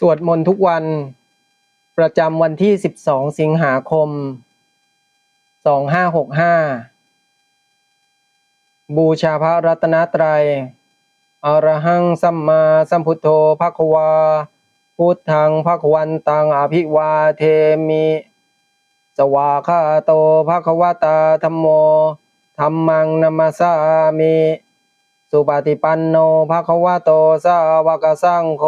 สวดมนต์ทุกวัน ประจำวันที่ 12 สิงหาคม 2565 บูชาพระรัตนตรัยอรหังสัมมาสัมพุทโธภควา พุทธังภควันตังอภิวาเทมิ สวาคาโตภควตาธรรมโมธัมมังนัมสสามิ สุปฏิปันโนภควโตสาวกสังโฆ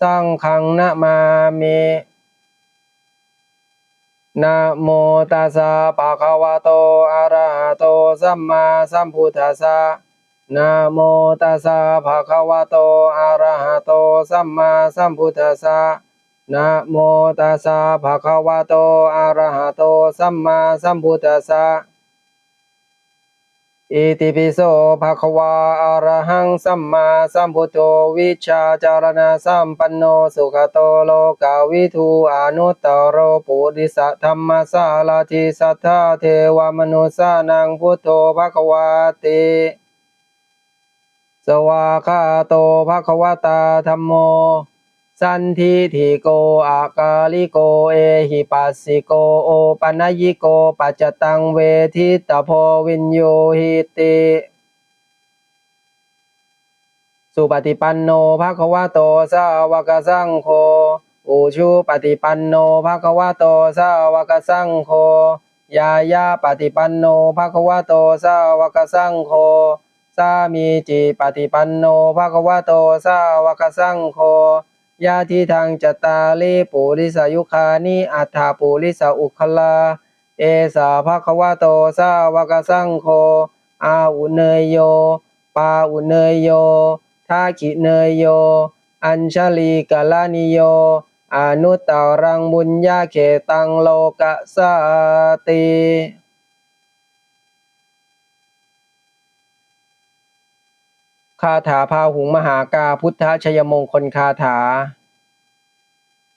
สังฆังนะมามินะโมตัสสะภะคะวะโตอะระหะโตสัมมาสัมพุทธัสสะนะโมตัสสะภะคะวะโตอะระหะโตสัมมาสัมพุทธัสสะนะโมตัสสะภะคะวะโตอะระหะโตสัมมาสัมพุทธัสสะ อิติปิโสภะคะวะอะระหังสัมมาสัมพุทโธวิชาจารณะสัมปันโนสุขโตโลกาวิทูอนุตตโรปุริสธรรมสาลาทิสัทธาเทวมนุสานังพุทโธภะคะวาติสวาคาโตภะคะวตาธัมโม สันทิทิโกอากาลิโกเอหิปัสสิโกโอปัญญิโกปัจจตังเวทิตาโพวินโยหิติสุปฏิปันโนภะคะวะโตสาวกสังโฆอุชุปฏิปันโนภะคะวะโตสาวกสังโฆยายาปฏิปันโนภะคะวะโตสาวกสังโฆสามีจิปฏิปันโนภะคะวะโตสาวกสังโฆ ยาทิทางจตตาลิปุริสายุคานิอัฏฐาปุริสาอุคลา เอสาภะควะโตสาวกสังโฆอาอุเนยโย ปาอุเนยโยทาคิเนยโย อัญชลีกาลานิโย อนุตตรังบุญญาเขตังโลกะสาติ คาถาพาหุงมหากาพุทธชยมงคลคาถา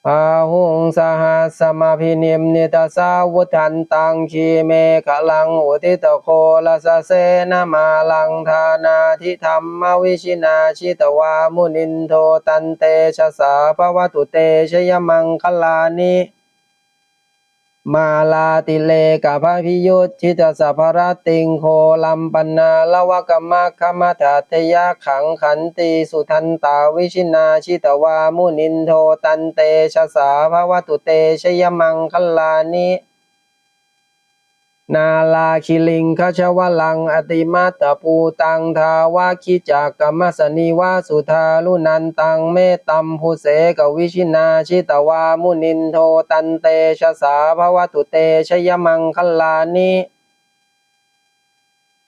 พาหุงสหัสมาพินิมนิตาสาวุทันตังคีเมฆลังอุทิตโคลสเสนามาลังธานาทิธรรมวิชินาชิตวามุนินโทตันเตชะสาภวตุเตชยมังคลานิ มาลาติเลกะพะพิยุตชิตสัพพรติงโคลัมปันาละวะกมะคมะทัตยะขังขันติสุทันตาวิชินาชิตวามุนินโทตันเตชะสาภวตุเตชยมังคลานิ นาลาคิลิงคชวลัง อติมาตะปูตังทาวาคิจักกมสนิวาสุธาลุนันตังเมตัมภูเสกวิชินาชิตวามุนินโทตันเตชะสาภวตุเตชยมังคลานิ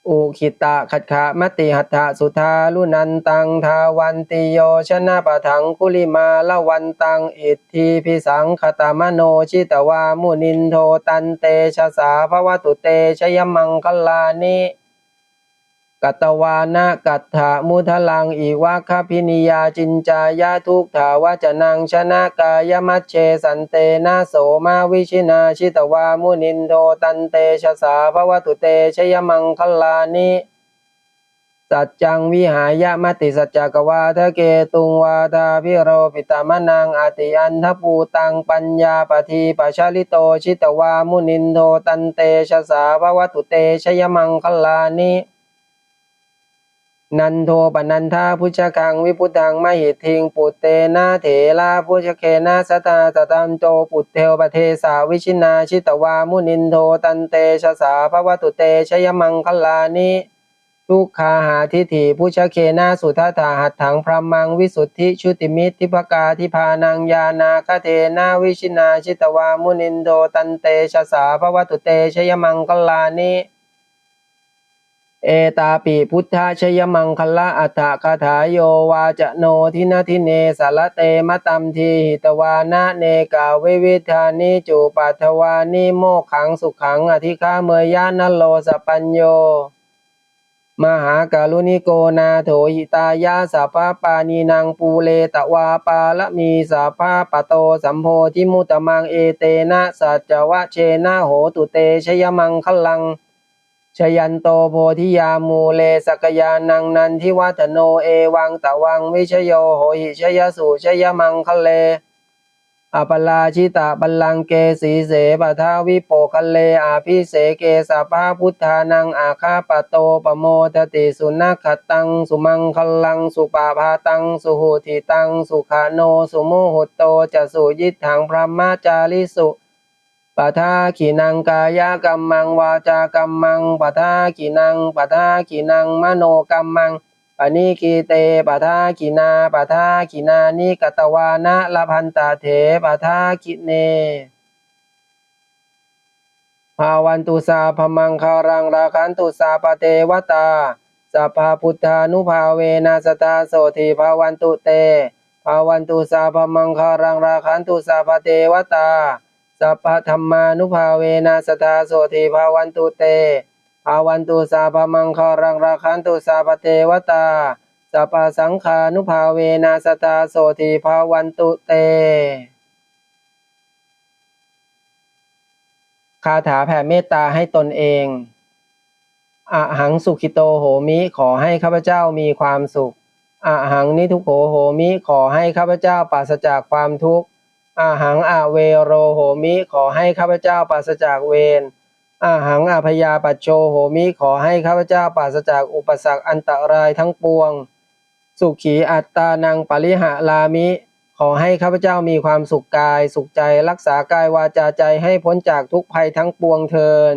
อุคิตะขัดขามติหัตถะสุทาลุนันตังทาวันติโยชนะปะถังกุลิมาละวันตังอิทธิพิสังขตามโนชิตวามุนินโทตันเตชะสาภวตุเตชยมังคลานิ กัตวานะกัตถามุทลังอีวาคพินิยาจินจายาทุกถาวาจนังชนะกายมัชเชสันเตนะโสมาวิชินาชิตวามุนินโทตันเตชะสาภวตุเตชยมังคลานิสัจจังวิหายมติสัจจกวาทะเกตุงวาทาพิโรปิตามนังอติอันทปูตังปัญญาปทีปชาลิโตชิตวามุนินโทตันเตชะสาภวตุเตชยมังคลานิ นันโทปนันทาพุชคังวิพุทธังมหิทิงปุตเตนะเถลาพุชเคนะสตาสตัมโจปุตเทวปเทสาวิชินาชิตวามุนินโทตันเตชะสาภวตุเตชยมังคลานิทุกขาหาทิฏฐิพุชเคนะสุทัตถาหัตถังพรหมังวิสุทธิชุติมิตทิภกาทิพานังยานาคเทนาวิชินาชิตวามุนินโทตันเตชะสาภวตุเตชยมังคลานิ เอตาปิพุทธชยมังคละอัฏฐคาถาโยวาจโนทินาทิเนสารเตมะตัมทีหิตวานะเนกาวิวิธานิจูปัทวานิโมขังสุขังอธิคาเมยยานโลสปัญโย มหาการุณิโกนาโถหิตายาสัพพปานีนางปูเลตวาปาละมีสัพพปโตสัมโพธิมุตมังเอเตนะสัจจวะเชนะโหตุเตชยมังคลัง ชยันโตโพธิยามูเลสกยานังนันทิวัฒโนเอวังตะวังวิชโยโหหิชยสุชยมังคะเล อปลาชิตาบัลลังเกสีเสปทาวิโปคะเลอาภิเสเกสปาพุทธานังอาคาปโตปโมทติสุนัขขตังสุมังคลังสุปาพาตังสุหุติตังสุขาโนสุโมหุตโตจะสุยิทังพระมาจาริสุ ปทาขีนังกายกัมมังวาจากัมมังปทาขีนังปทาขีนังมโนกัมมังปณิกีเตปะทากินาปะทากินานิกตวานะละพันตาเถปะทากิเนภาวันตุสาพมังคารังราคันตุสาปเทวตาสัพพพุทธานุภาเวนัสตาโสทีภาวันตุเตภาวันตุสาพมังคารังราคันตุสาปเทวตา สัพพธรรมานุภาเวนัสตาโสทีภาวันตุเตภาวันตุสาพมังคารังราคันตุสาปเทวตาสัพพสังฆานุภาเวนัสตาโสทีภาวันตุเต คาถาแผ่เมตตาให้ตนเองอหังสุขิโตโหมิขอให้ข้าพเจ้ามีความสุขอหังนิทุโขโหมิขอให้ข้าพเจ้าปราศจากความทุกข์ อะหังอะเวโรโหมิ ขอให้ข้าพเจ้าปราศจากเวรอะหังอพยาปัจโชโหมิขอให้ข้าพเจ้าปราศจากอุปสรรคอันตรายทั้งปวง สุขีอัตตานังปริหะลามิ ขอให้ข้าพเจ้ามีความสุขกาย สุขใจรักษากายวาจาใจให้พ้นจากทุกภัยทั้งปวงเทิน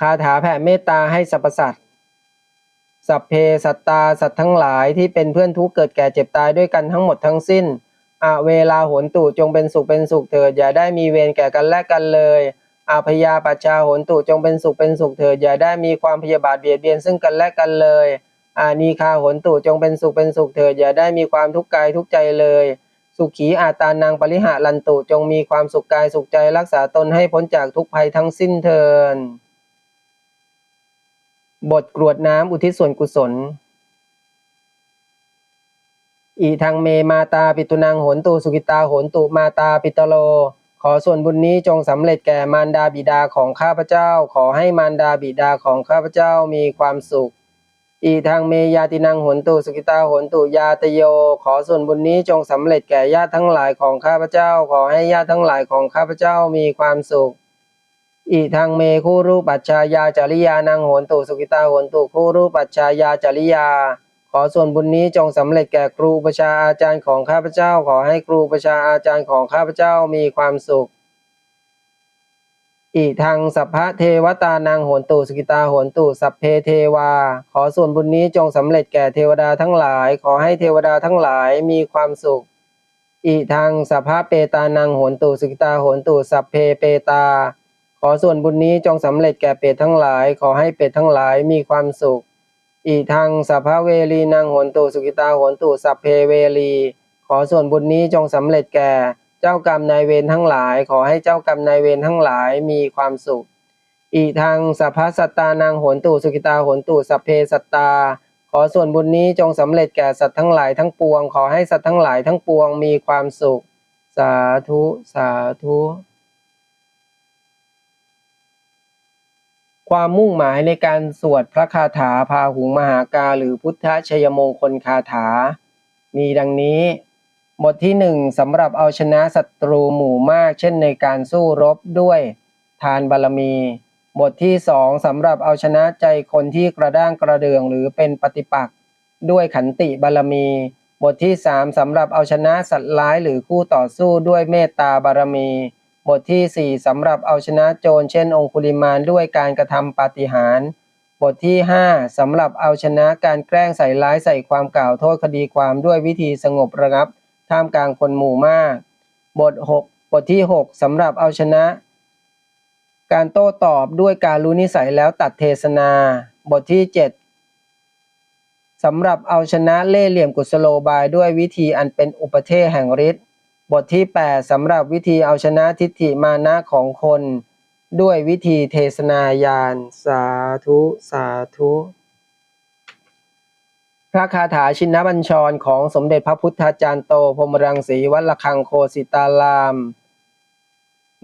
คาถาแผ่เมตตาให้สรรพสัตว์สัพเพสัตตาสัตว์ทั้งหลายที่เป็นเพื่อนทุกข์เกิดแก่เจ็บตายด้วยกันทั้งหมดทั้งสิ้น อาเวลาหนตุจงเป็นสุขเป็นสุขเถิดอย่าได้มีเวรแก่กันและกันเลยอาพยาปัจชาหนตุจงเป็นสุขเป็นสุขเถิดอย่าได้มีความพยาบาทเบียดเบียนซึ่งกันและกันเลยอานีคาหนตุจงเป็นสุขเป็นสุขเถิดอย่าได้มีความทุกข์กายทุกใจเลย สุขีอาตานังปริหะลันตุจงมีความสุขกายสุขใจรักษาตนให้พ้นจากทุกภัยทั้งสิ้นเทินบทกรวดน้ำอุทิศส่วนกุศล อีทางเมมาตาปิตุนางโหนตุสุกิตาโหนตุมาตาปิตโล ขอส่วนบุญนี้จงสำเร็จแก่มารดาบิดาของข้าพเจ้า ขอให้มารดาบิดาของข้าพเจ้ามีความสุข อีทางเมยาตินังโหนตุสุกิตาโหนตุยาตโย ขอส่วนบุญนี้จงสำเร็จแก่ญาติทั้งหลายของข้าพเจ้า ขอให้ญาติทั้งหลายของข้าพเจ้ามีความสุขอีทางเมคู่รูปปัจชายาจริยานังโหนตุสุกิตาโหนตุคู่รูปปัจชายาจริยา อส่วนบุญนี้จงสำเร็จแก่ครูประชาอาจารย์ของข้าพเจ้า ขอให้ครูประชาอาจารย์ของข้าพเจ้ามีความสุข อีทางสัพพะเทวตานางโหนตุสกิตาโหนตุสัพเพเทวา ขอส่วนบุญนี้จงสำเร็จแก่เทวดาทั้งหลาย ขอให้เทวดาทั้งหลายมีความสุข อีทางสัพพะเปตานางโหนตุสกิตาโหนตุสัพเพเปตา ขอส่วนบุญนี้จงสำเร็จแก่เปรตทั้งหลาย ขอให้เปรตทั้งหลายมีความสุข อีทางสัพพเวรีนางหนตุสุกิตาหนตุสัพเพเวรีขอส่วนบุญนี้จงสำเร็จแก่ เจ้ากรรมนายเวรทั้งหลาย ขอให้เจ้ากรรมนายเวรทั้งหลายมีความสุขอีทางสัพพสัตตานางหนตุสุกิตาหนตุสัพเพสัตตา ขอส่วนบุญนี้จงสำเร็จแก่สัตว์ทั้งหลายทั้งปวง ขอให้สัตว์ทั้งหลายทั้งปวงมีความสุข สาธุ สาธุ ความมุ่งหมายในการสวดพระคาถาพาหุงมหากาหรือพุทธชยมงคลคาถา มีดังนี้ บทที่หนึ่งสำหรับเอาชนะศัตรูหมู่มาก เช่นในการสู้รบด้วยทานบารมี บทที่สองสำหรับเอาชนะใจคนที่กระด้างกระเดืองหรือเป็นปฏิปักษ์ด้วยขันติบารมี บทที่สามสำหรับเอาชนะสัตว์ร้ายหรือคู่ต่อสู้ด้วยเมตตาบารมี บทที่ 4สำหรับเอาชนะโจรเช่นองคุลิมานด้วยการกระทำปาฏิหาริย์บทที่ 5สำหรับเอาชนะการแกล้งใส่ร้ายใส่ความกล่าวโทษคดีความด้วยวิธีสงบระงับ ท่ามกลางคนหมู่มาก บท 6 บทที่ 6สำหรับเอาชนะ การโต้ตอบด้วยการรู้นิสัยแล้วตัดเทศนา บทที่ 7สำหรับเอาชนะเล่เหลี่ยมกุศโลบายด้วยวิธีอันเป็นอุปเทศแห่งฤทธิ์ บทที่ 8สำหรับวิธีเอาชนะทิฏฐิมานะของคน ด้วยวิธีเทศนายาน สาธุ สาธุ พระคาถาชินบัญชรของสมเด็จพระพุทธาจารย์โตพรหมรังสีวัดระฆังโคสิตาราม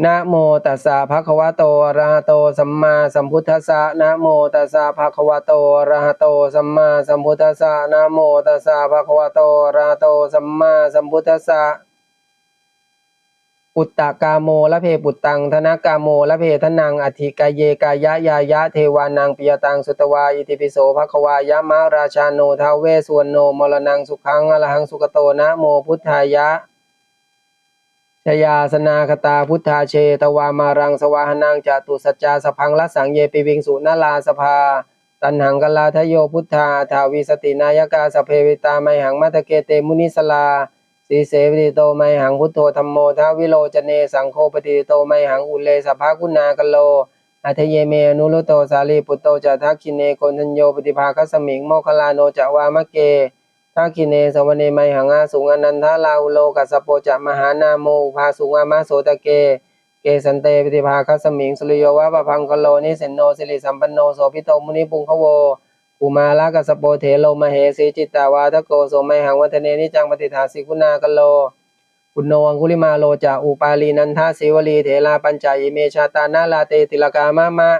นะโมตัสสะภะคะวะโตอะระหะโตสัมมาสัมพุทธัสสะนะโมตัสสะภะคะวะโตอะระหะโตสัมมาสัมพุทธัสสะนะโมตัสสะภะคะวะโตอะระหะโตสัมมาสัมพุทธัสสะ ปุตตะกาโมละเพปุตตัง ธนกาโมละเพทนังอธิกายเยกายะยายะเทวานังปิยตังสุตวาอิติปิโสภะควายะมะราชาโนทาเวสวรรณโนมรณังสุขังอรหังสุกโตนะโมพุทธายะชยาสนาคตาพุทธาเชตวามารังสวาหนังจตุสัจจาสพังละสังเยปิวิงสุนาลาสภา ตันหังกลาทโยพุทธาทาวิสตินายกาสเพวิตาไมหังมัตเกเตมุนิสลา สีเสวิติโตไมหังพุทโธธรรมโมทาวิโลจเนสังโฆปฏิโตไมหังอุเลสภากุณากโลอัทเยเมอนุรุโตสาลีปุตโตจะทักขิเนโกนทัญโยปฏิภาคสมิงโมคลาโนจะวามะเกทักขิเนสวเนไมหังอาสุงอนันทาลาอุโลกัสโปจะมหานาโมภาสุงอามาโสตะเก เกสันเตปฏิภาคัสมิงสุริโยวะปะพังกโลนิเสนโนสิริสัมปันโนโสพิโตมุนิปุงขโว อุมาลกัสโปเถโลมเหสีจิตตาวาทโกโสไมหังวัฒเนนิจังปฏิทาสิกุณากโลปุณโนอังคุลิมาโลจะอุปาลีนันทาสิวลีเถลาปัญจายเมชาตานาลาเตติลกามะมะ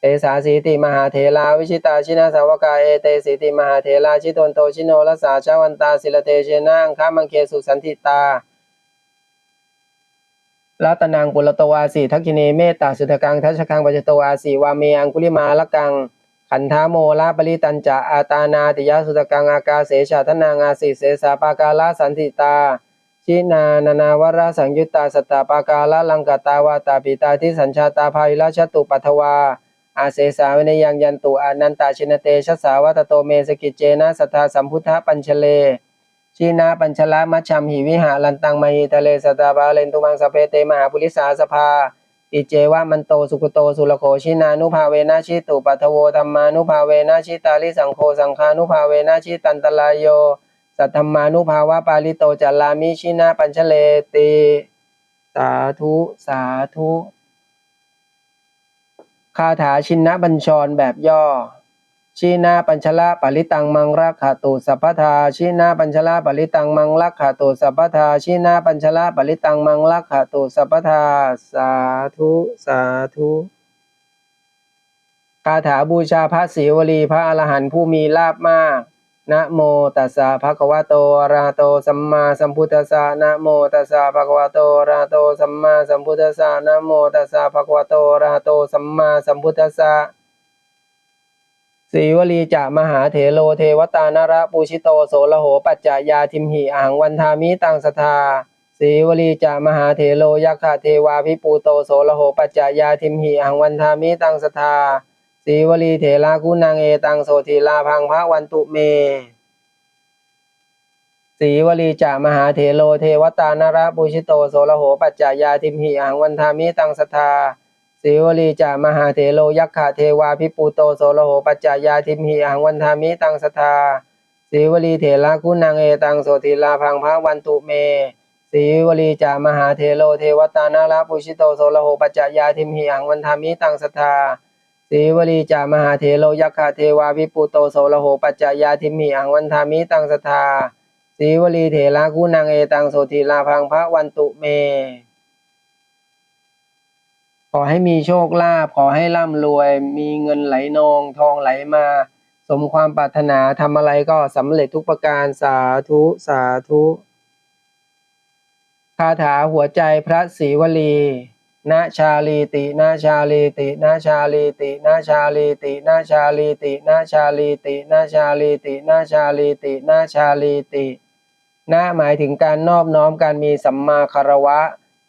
เตสาสีติมหาเถลาวิชิตาชินาสาวกาเอเตสีติมหาเถลาชิตนโตชิโนรสาชาวันตาศิลเตเชนะอังคามังเคสุสันติตารัตนังปุรตวาสีทักขิเนเมตตาสุทกังทัชกังปัจจตวาสีวาเมอังคุลิมาลกัง ขันธาโมลาปริตันจะอาตานาติยสุตกังอากาเสชาทนางาสิเสสาปากาลาสันติตา ชินานานาวราสังยุตตาสตาปากาลลังกตาวาตาปิตาที่สัญชาตาภาวิราชตุปัทวา อาเสสาวินยังยันตุอานันตาชินเตชัสาวัตโตเมสกิจเจนะสัทธาสัมพุทธปัญชเลชีนาปัญชละมัชชัมหิวิหาลันตังมหิทะเลสตาบาเลนตุมังสเพเตมหาปุริสาสภา อิเจวะมันโตสุกโตสุลโคชินานุภาเวนะชิตุปัทโวธรรมานุภาเวนะชิตาลิสังโฆสังฆานุภาเวนะชิตันตลายโยสัทธรรมานุภาวะปาลิโตจัลลามิชินาปัญชเลติสาธุสาธุคาถาชินนบัญชรแบบย่อ ชีนาปัญชละปริตังมังรักขตุสัพพทาชีนาปัญชละปริตังมังรักขตุสัพพทาชีนาปัญชละปริตังมังรักขตุสัพพทาสาธุสาธุคาถาบูชาพระศรีวลีพระอรหันต์ผู้มีลาภมากนะโมตัสสะภะคะวะโตอะระหะโตสัมมาสัมพุทธัสสะนะโมตัสสะภะคะวะโตอะระหะโตสัมมาสัมพุทธัสสะนะโมตัสสะภะคะวะโตอะระหะโตสัมมาสัมพุทธัสสะ สีวลีจะมหาเถโลเทวตานระปูชิโตโสละโหปัจจายาทิมหิอาหังวันทามิตังสทาสีวลีจะมหาเถโลยักขะเทวาพิปูโตโสละโหปัจจายาทิมหิอาหังวันทามิตังสทาสีวลีเถรากุนางเอตังโสธีลาพังพระวันตุเมสีวลีจามหาเถโลเทวตานระปุชิโตโสละโหปัจจายาทิมหิอังวันทามิตังสทา สีวลีจามหาเถโลยักขะเทวาพิปูโตโสละโหปัจจายาทิมหิอังวันทามิตังสทาสีวลีเถระคุณางเอตังโสธีลาพังพระวันตุเมสีวลีจามหาเถโลเทวตานระปุชิโตโสละโหปัจจายาทิมหิอังวันทามิตังสทาสีวลีจามหาเถโลยักขะเทวาวิปุโตโสละโหปัจจายาทิมหิอังวันทามิตังสทาสีวลีเถระกุนางเอตังโสธีลาพังพระวันตุเม ขอให้มีโชคลาภขอให้ร่ำรวย มีเงินไหลนอง ทองไหลมา สมความปรารถนาทำอะไรก็สำเร็จทุกประการสาธุสาธุคาถาหัวใจพระศรีวลีนาชาลีตินาชาลีตินาชาลีตินาชาลีตินาชาลีตินาชาลีตินาชาลีตินาชาลีตินาชาลีตินาหมายถึงการนอบน้อมการมีสัมมาคารวะ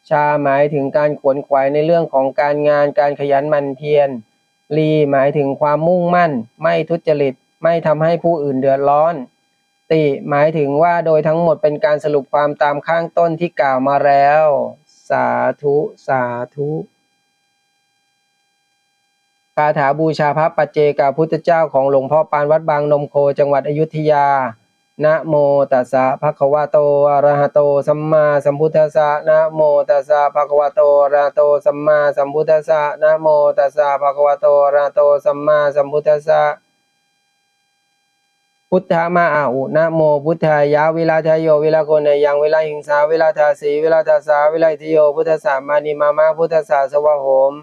ชาหมายถึงการขวนขวายในเรื่องของการงานการขยันหมั่นเพียรลีหมายถึงความมุ่งมั่น ไม่ทุจริต ไม่ทำให้ผู้อื่นเดือดร้อน ติหมายถึงว่าโดยทั้งหมดเป็นการสรุปความตามข้างต้นที่กล่าวมาแล้ว สาธุสาธุคาถาบูชาพระปัจเจกพุทธเจ้าของหลวงพ่อปานวัดบางนมโคจังหวัดอยุธยา นะโมตัสสะภะคะวะโตอะระหะโตสัมมาสัมพุทธัสสะนะโมตัสสะภะคะวะโตอะระหะโตสัมมาสัมพุทธัสสะนะโมตัสสะภะคะวะโตอะระหะโตสัมมาสัมพุทธัสสะพุทธามาอาอุนะโมพุทธายะวิลาทายโยวิลาโกนยังวิลาหิงสาวิลาทาสีวิลาทาสาวิลาทิโยพุทธสามานิมามาพุทธสาสวะโหม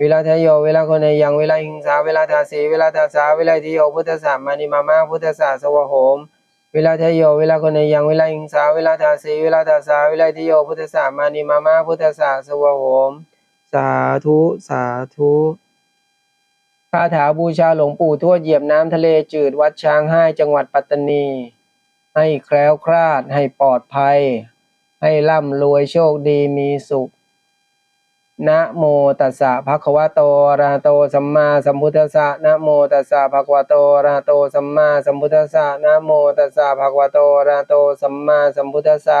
วิลาทายโยวิลาโกนยังวิลาหิงสาวิลาทาสีวิลาทาสาวิลาทิโยพุทธสามานิมามาพุทธสาสวะโหม วลาทยโยวิลาโกเนยังเวลาหิงสาวิลาทาสีเวลาทาสาวิลาทิโยพุทธสามานิมามาพุทธสาสวะโหม สาธุสาธุคาถาบูชาหลวงปู่ทวดเหยียบน้ำทะเลจืดวัดช้างให้จังหวัดปัตตานี ให้แคล้วคลาดให้ปลอดภัย ให้ร่ำรวยโชคดีมีสุข นะโมตัสสะภะคะวะโตอะระหะโตสัมมาสัมพุทธัสสะนะโมตัสสะภะคะวะโตอะระหะโตสัมมาสัมพุทธัสสะนะโมตัสสะภะคะวะโตอะระหะโตสัมมาสัมพุทธัสสะ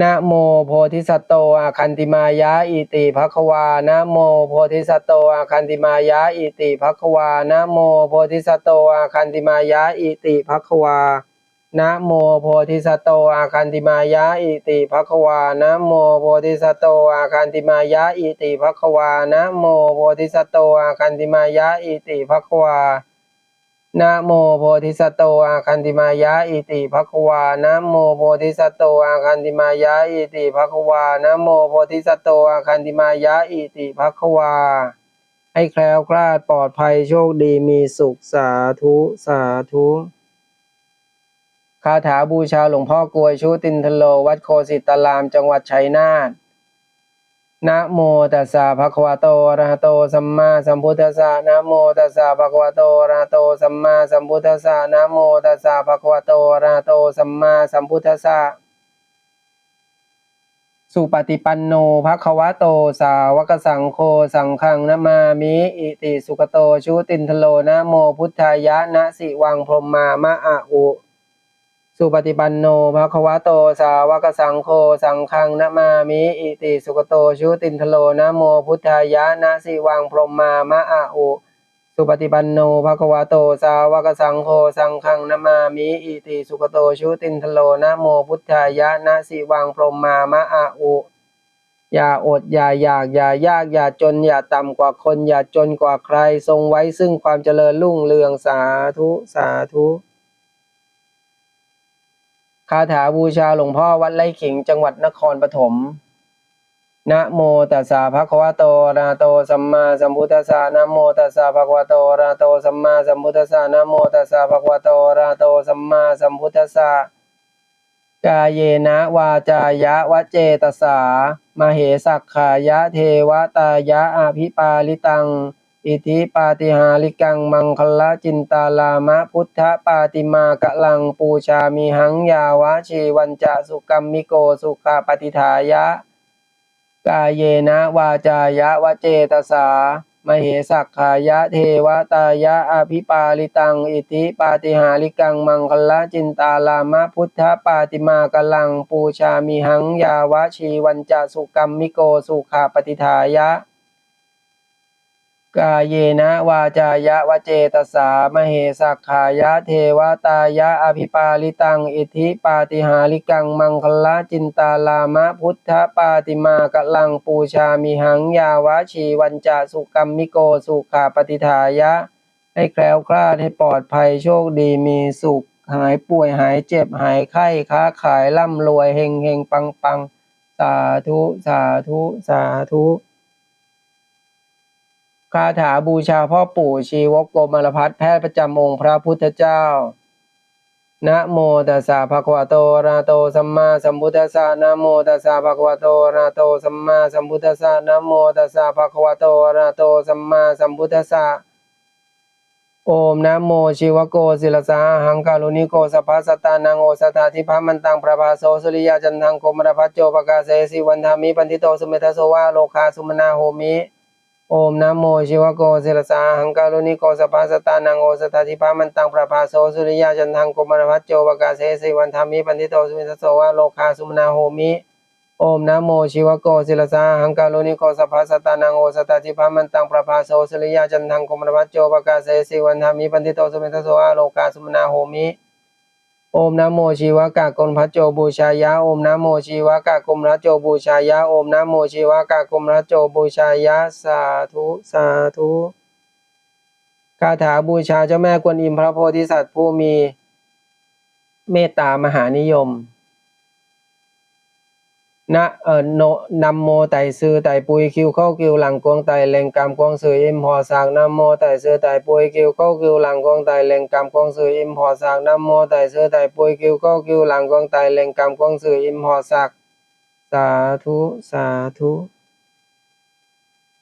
นะโมโพธิสัตโตอาคันติมายะอิติภควานะโมโพธิสัตโตอาคันติมายะอิติภควานะโมโพธิสัตโตอาคันติมายะอิติภควา นะโมโพธิสัตโตอาคันติมายะอิติภควานะโมโพธิสัตโตอาคันติมายะอิติภควานะโมโพธิสัตโตอาคันติมายะอิติภควานะโมโพธิสัตโตอาคันติมายะอิติภควานะโมโพธิสัตโตอาคันติมายะอิติภควานะโมโพธิสัตโตอาคันติมายะอิติภควา ให้แคล้วคลาดปลอดภัยโชคดีมีสุขสาธุสาธุ คาถาบูชาหลวงพ่อกวยชุตินทโล วัดโคสิตาราม จังหวัดชัยนาทนะโมตัสสะภะคะวะโตอะระหะโตสัมมาสัมพุทธัสสะนะโมตัสสะภะคะวะโตอะระหะโตสัมมาสัมพุทธัสสะนะโมตัสสะภะคะวะโตอะระหะโตสัมมาสัมพุทธัสสะสุปฏิปันโนภะคะวะโตสาวกสังโฆสังฆังนะมามิอิติสุขโตชุตินทโลนะโมพุทธายะนะสิวังพรหมามะอะอุ สุปฏิปันโนภะคะวะโตสาวกสังโฆสังฆังนะมามิอิติสุขโตชุตินทโลนะโมพุทธายะนะสิวังพรหมามะอะอุสุปฏิปันโนภะคะวะโตสาวกสังโฆสังฆังนะมามิอิติสุขโตชุตินทโลนะโมพุทธายะนะสิวังพรหมามะอะอุอย่าอดอย่าอยากอย่ายากอย่าจนอย่าต่ำกว่าคนอย่าจนกว่าใคร ทรงไว้ซึ่งความเจริญรุ่งเรืองสาธุสาธุ คาถาบูชาหลวงพ่อวัดไร่ขิงจังหวัดนครปฐมนะโมตัสสะภะคะวะโตอะระหะโตสัมมาสัมพุทธัสสะนะโมตัสสะภะคะวะโตอะระหะโตสัมมาสัมพุทธัสสะนะโมตัสสะภะคะวะโตอะระหะโตสัมมาสัมพุทธัสสะกายเยนะวาจายะวะเจตสามเหสักขายะเทวตายะอภิปาลิตัง อิทิปาติหาริกังมังคลจินตาลามะ พุทธปาติมากะลังปูชามิหังยาวะชีวันจะสุกัมมิโกสุขปฏิทายะ กายเยนะวาจายะวะเจตสามเหสักขายะเทวตายะอภิปาลิตัง อิทิปาติหาริกังมังคลจินตาลามะ พุทธปาติมากะลังปูชามิหังยาวะชีวันจะสุกัมมิโกสุขาปฏิทายะ กายเยนะวาจายะวเจตสามเหสักขายะเทวตายะอภิปาลิตัง อิทิปาติหาริกังมังคละจินตาลามะพุทธปาติมากะลังปูชามิหังยาวะชีวันจะสุกัมมิโกสุขาปฏิทายะ ให้แคล้วคลาดให้ปลอดภัยโชคดีมีสุข หายป่วยหายเจ็บหายไข้ค้าขายร่ำรวยเฮงเฮงปังปังสาธุ สาธุ สาธุ คาถาบูชาพ่อปู่ชีวกโกมารพัฒแพทย์ประจำองค์พระพุทธเจ้า นะโมตัสสะภะคะวะโตระโตสัมมาสัมพุทธัสสะนะโมตัสสะภะคะวะโตระโตสัมมาสัมพุทธัสสะนะโมตัสสะภะคะวะโตระโตสัมมาสัมพุทธัสสะโอมนะโมชีวโกศิลสาหังกาลุนิโกสัพพะสัตานังโอสัทธาทิพามันตังประภาโสสุริยาจันทังโกมรพัจโจปกาเสสิวันธามิปันทิโตสุเมธโสวาโลคาสุมนาโหมิ โอมนะโมชิวโกศิลสาหังการุณิโกสปาสตานังโอสตาธิพามันตังประภาโสสุริยาจันทังโกมารพัจโจปกาเสสิวันธามิปันทิโตสุมิทโสวะโลคาสุมนาโหมิโอมนะโมชิวโกศิลสาหังการุณิโกสปาสตานังโอสตาธิพามันตังประภาโสสุริยาจันทังโกมารพัจโจปกาเสสิวันธามิปันทิโตสุมิทโสวะโลกาสุมนาโหมิ โอมนะโมชีวกะกลพัจโจบูชายะโอมนะโมชีวกะกลมรัจโจบูชายะโอมนะโมชีวกะกลมรัจโจบูชายะสาธุสาธุคาถาบูชาเจ้าแม่กวนอิมพระโพธิสัตว์ผู้มีเมตตามหานิยม นะเอ่อโนนำโมไตซือไตปุยคิวเข้าคิวหลังกวงไต่เลงกำกวงสืออิมพอสากนำโมไตซือไตปุยคิวเข้าคิวหลังกวงไต่เลงกำกวงสืออิมพอสากนำโมไตซือไตปุยคิวเข้าคิวหลังกวงไต่เลงกำกวงสืออิมพอสากสาธุสาธุ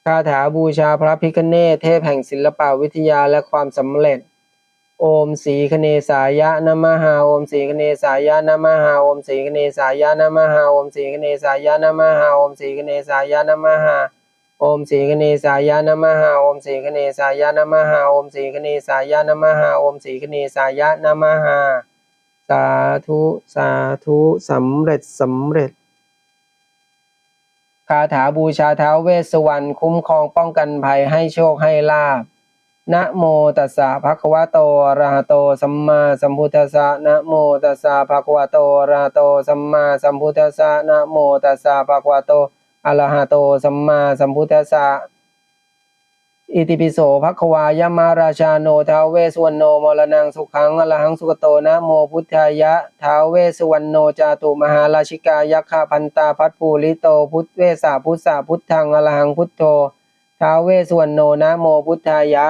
คาถาบูชาพระพิฆเนศเทพแห่งศิลปวิทยาและความสำเร็จ โอมสีคเนสายะนะมหาโอมสีคเนสายะนะมหาโอมสีคเนสายะนะมหาโอมสีคเนสายะนะมหาโอมสีคเนสายะนะมหาโอมสีคเนสายะนะมหาโอมสีคเนสายะนะมหาโอมสีคเนสายะนมหาโอมสีคเนสายะนมหาสาธุสาธุสำเร็จสำเร็จคาถาบูชาเท้าวเวสสวรรณคุ้มครองป้องกันภัยให้โชคให้ลาบ นะโมตัสสะภะคะวะโตอะระหะโตสัมมาสัมพุทธัสสะนะโมตัสสะภะคะวะโตอะระหะโตสัมมาสัมพุทธัสสะนะโมตัสสะภะคะวะโตอะระหะโตสัมมาสัมพุทธัสสะอิติปิโสภะควายมาราชาโนทาวเวสวรรณโนมรณังสุขังอรหังสุขโตนะโมพุทธายะทาวเวสวรรณโนจาตุมหาราชิกายักขะพันตาพัทภูริโตพุทเวสาพุทธาพุทธังอรหังพุทโธทาวเวสสวรรณโนนะโมพุทธายะ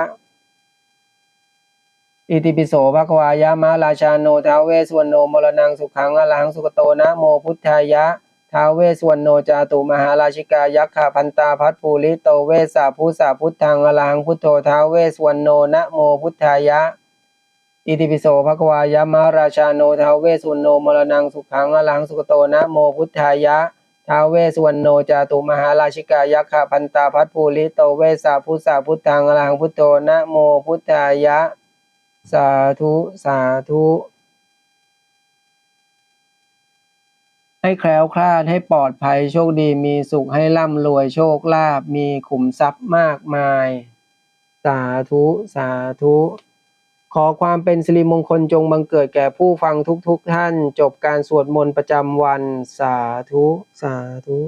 อิติปิโสภะควายะมะราชาโนท้าวเวสวรรณโนมรณังสุขังอรหังสุขโตนะโมพุทธายะท้าวเวสวรรณโนจาตุมหาราชิกายักขะพันตาพัทภูริโตเวสาภูสาพุทธังอรหังพุทโธท้าวเวสวรรณโนนะโมพุทธายะ อิติปิโสภะควายะมะราชาโนท้าวเวสวรรณโนมรณังสุขังอรหังสุขโตนะโมพุทธายะท้าวเวสวรรณโนจาตุมหาราชิกายักขะพันตาพัทภูริโตเวสาภูสาพุทธังอรหังพุทโธนะโมพุทธายะ สาธุ สาธุ ให้แคล้วคลาดให้ปลอดภัยโชคดีมีสุขให้ร่ำรวยโชคลาภมีขุมทรัพย์มากมาย สาธุ สาธุ ขอความเป็นสิริมงคลจงบังเกิดแก่ผู้ฟังทุกๆทท่าน จบการสวดมนต์ประจำวัน สาธุ สาธุ